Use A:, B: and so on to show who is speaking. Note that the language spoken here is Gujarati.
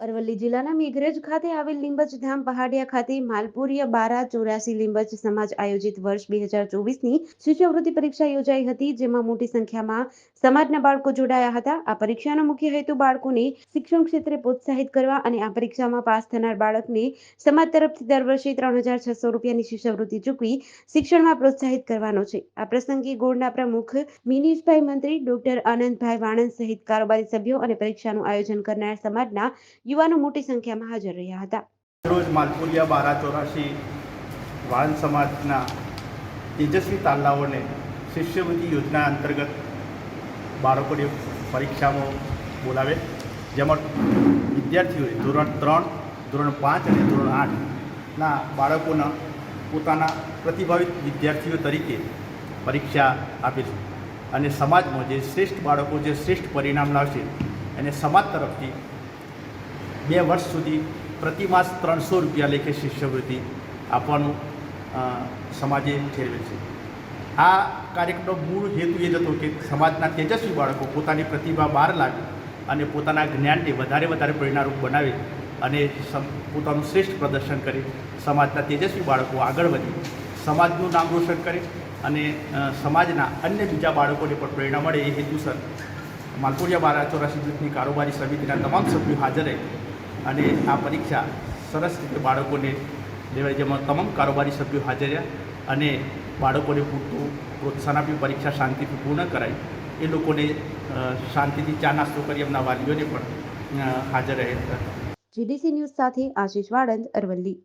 A: અરવલ્લી જિલ્લાના મેઘરજ ખાતે આવેલ લીંબજ ધામ પહાડિયા ખાતે માલપુરીય બારા ચોરાસી લીંબજ સમાજ આયોજિત વર્ષ બે હજાર ચોવીસની શિષ્યવૃત્તિ પરીક્ષા યોજાઈ હતી, જેમાં મોટી સંખ્યામાં સમાજના બાળકો જોડાયા હતા. આ પરીક્ષાનો મુખ્ય હેતુ બાળકોને શિક્ષણ ક્ષેત્રે પ્રોત્સાહિત કરવા અને આ પરીક્ષામાં પાસ થનાર બાળકને સમાજ તરફથી દર વર્ષે ત્રણ હજાર છસો રૂપિયાની શિષ્યવૃત્તિ ચૂકવી શિક્ષણમાં પ્રોત્સાહિત કરવાનો છે. આ પ્રસંગે ગોળના પ્રમુખ મિનીશભાઈ મંત્રી, ડોક્ટર આનંદભાઈ વાણંદ સહિત કારોબારી સભ્યો અને પરીક્ષાનું આયોજન કરનાર સમાજના યુવાનો મોટી સંખ્યામાં હાજર રહ્યા હતા.
B: રોજ માલપુરિયા બારા ચોરાશી વાહન સમાજના તેજસ્વી તાલાઓને શિષ્યવૃત્તિ યોજના અંતર્ગત બાળકોને પરીક્ષામાં બોલાવે, જેમાં વિદ્યાર્થીઓએ ધોરણ ત્રણ, ધોરણ પાંચ અને ધોરણ આઠના બાળકોના પોતાના પ્રતિભાવિત વિદ્યાર્થીઓ તરીકે પરીક્ષા આપે છે. અને સમાજમાં જે શ્રેષ્ઠ બાળકો, જે શ્રેષ્ઠ પરિણામ લાવશે, એને સમાજ તરફથી બે વર્ષ સુધી પ્રતિમાસ ત્રણસો રૂપિયા લેખે શિષ્યવૃત્તિ આપવાનું સમાજે ઠેરવે છે. આ કાર્યક્રમનો મૂળ હેતુ એ જ હતો કે સમાજના તેજસ્વી બાળકો પોતાની પ્રતિભા બહાર લાવે અને પોતાના જ્ઞાનને વધારે વધારે પરિણામરૂપ બનાવે અને પોતાનું શ્રેષ્ઠ પ્રદર્શન કરે. સમાજના તેજસ્વી બાળકો આગળ વધી, સમાજનું નામ રોશન કરે અને સમાજના અન્ય બીજા બાળકોને પણ પ્રેરણા મળે એ હેતુસર. માલપુરિયા બારા ચોરાસી જૂથની કારોબારી સમિતિના તમામ સભ્યો હાજર રહે અને આ પરીક્ષા સરસ રીતે બાળકોને લેવાય જેમાં તમામ કારોબારી સભ્યો હાજર રહ્યા અને બાળકોને પૂરતું પ્રોત્સાહન આપ્યું, પરીક્ષા શાંતિથી પૂર્ણ કરાઈ. એ લોકોને શાંતિથી ચા નાસ્તો કરી એમના વાલીઓને પણ હાજર રહે
A: જીડીસી ન્યૂઝ સાથે આશીષ વાળંદ અરવલ્લી.